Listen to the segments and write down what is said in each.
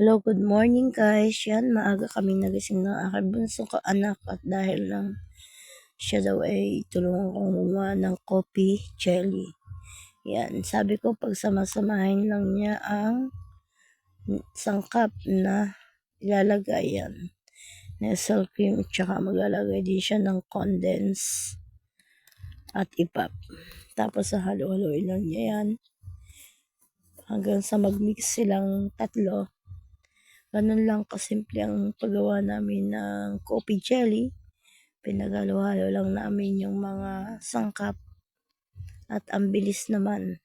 Hello, good morning guys. Yan, maaga kami nagising ng aking bunso ka anak at dahil lang siya daw ay tulungan kong gumawa ng coffee jelly. Yan, sabi ko pagsamasamahin lang niya ang sangkap na ilalagay yan. Nestle cream at saka maglalagay din siya ng condense at ipap. Tapos sa halo-haloin lang niya yan hanggang sa mag-mix silang tatlo. Ganun lang kasimple ang paggawa namin ng coffee jelly. Pinagalo-halo lang namin yung mga sangkap at ang bilis naman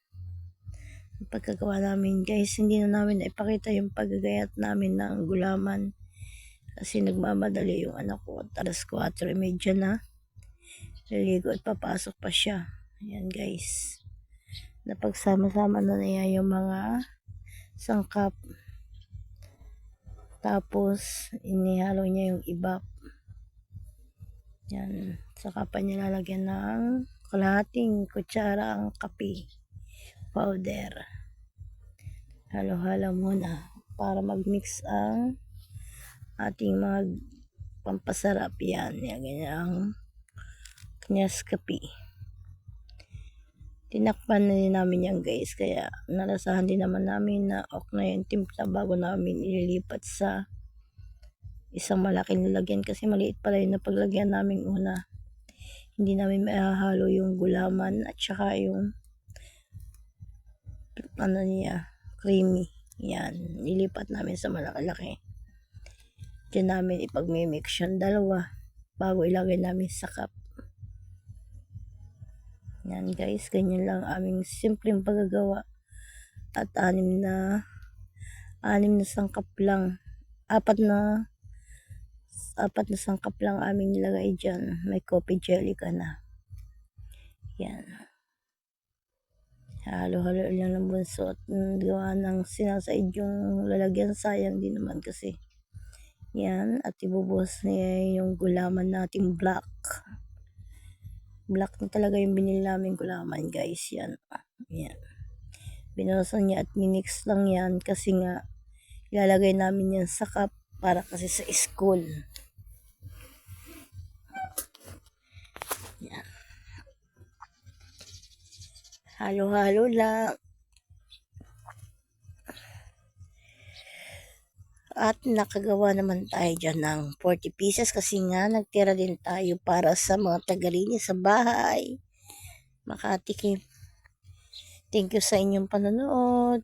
ang pagkagawa namin guys. Hindi na namin ipakita yung paggagayat namin ng gulaman kasi nagmamadali yung anak ko at alas 4.30 na. Liligo at papasok pa siya. Ayan guys. Napagsama-sama na niya yung mga sangkap tapos, inihalo niya yung ibap. Yan. Saka pa niya lalagyan ng kalahating kutsara ang kape powder. Halo-halo muna para mag-mix ang ating mga pampasarap yan. Yan, ganyan ang kanyas kape. Tinakpan na din namin yan guys. Kaya nalasahan din naman namin na ok na yung timpla bago namin ililipat sa isang malaking lalagyan. Kasi maliit pala yung napaglagyan namin una. Hindi namin maihahalo yung gulaman at saka yung ano niya, creamy. Yan, nilipat namin sa malaki-laki. Diyan namin ipag-mix yung dalawa bago ilagay namin sa cup. Yan guys, ganyan lang aming simpleng paggagawa. At anim na anim na sangkap lang. Apat na apat na sangkap lang aming nilagay dyan. May coffee jelly ka na. Yan. Halo-halo lang ng bunso at gawa ng sinasaid yung lalagyan. Sayang din naman kasi. Yan. At ibubuhos niya yung gulaman nating black. Black na talaga yung binili namin gulaman guys. Yan. Yan. Binawasan niya at minix lang yan kasi nga ilalagay namin yan sa cup para kasi sa school. Yan. Halo-halo lang. At nakagawa naman tayo dyan ng 40 pieces kasi nga nagtira din tayo para sa mga tagalinis sa bahay. Makatikim. Thank you sa inyong panonood.